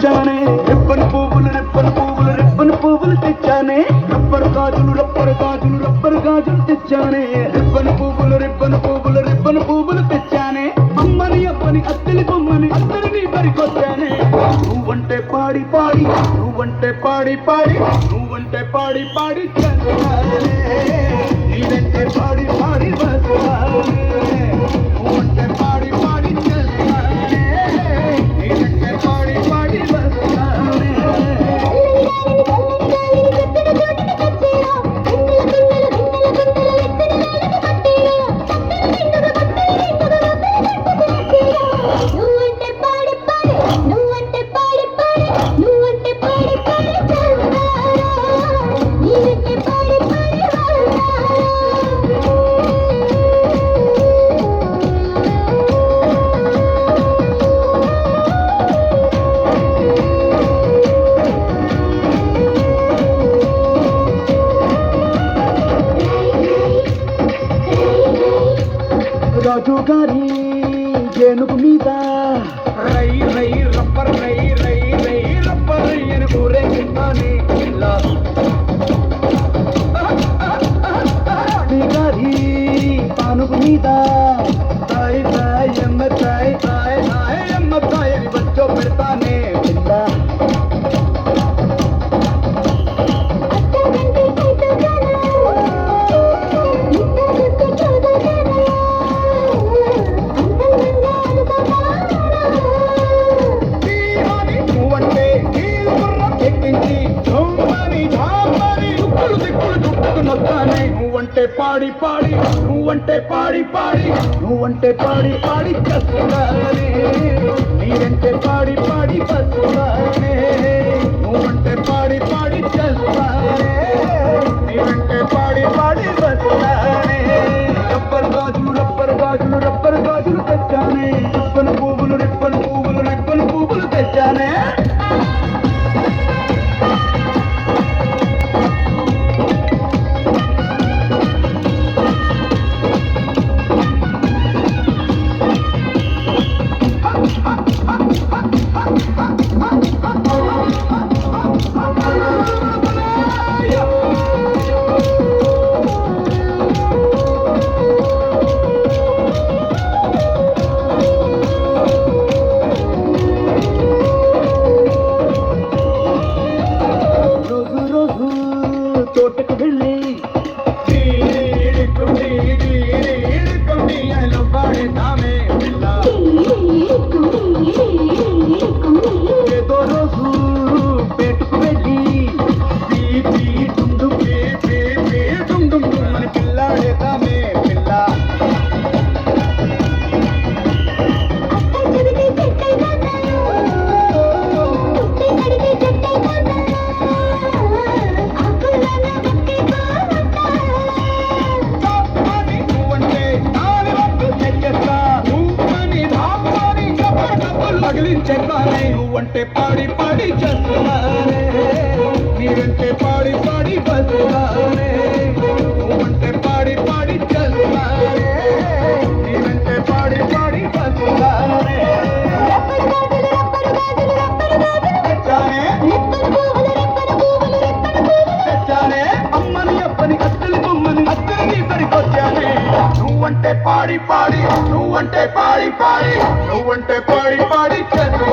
తెచ్చానే రెప్పని పువ్వులు రెప్పని పువ్వులు రెప్పని పువ్వులు తెచ్చానే. రబ్బర్ గాజులు రబ్బర్ గాజులు రబ్బర్ గాజులు తెచ్చానే. రెప్పని పువ్వులు రెప్పని పువ్వులు రెప్పని పువ్వులు తెచ్చానే. అమ్మని అప్పని అత్తలి బొమ్మని అత్తని పరికొచ్చానే నువ్వంటే పాడి పాడి నువ్వంటే పాడి పాడి నువ్వంటే పాడి పాడి చల్లాలే. నీదంటే పాడి పాడి వస్తా. రాజు గారి ఏనుగు మీద. రై రై రబ్బర్ రై. దిక్కులు నువ్వంటే పాడి పాడి నువ్వంటే పాడి పాడి నువ్వంటే పాడి పాడి చస్తున్నానే నీరంటే పాడి పాడి వస్తున్నానే నువ్వంటే పాడి పాడి చేస్తున్నానే నీవంటే పాడి పాడి బతున్నారే నువ్వంటే పాడి పాడి చేస్తున్నానే నీవంటే పాడి పాడి బతున్నారే నువ్వంటే పాడి పాడి నువ్వంటే పాడి పాడి నువ్వంటే పాడి పాడి చదువు.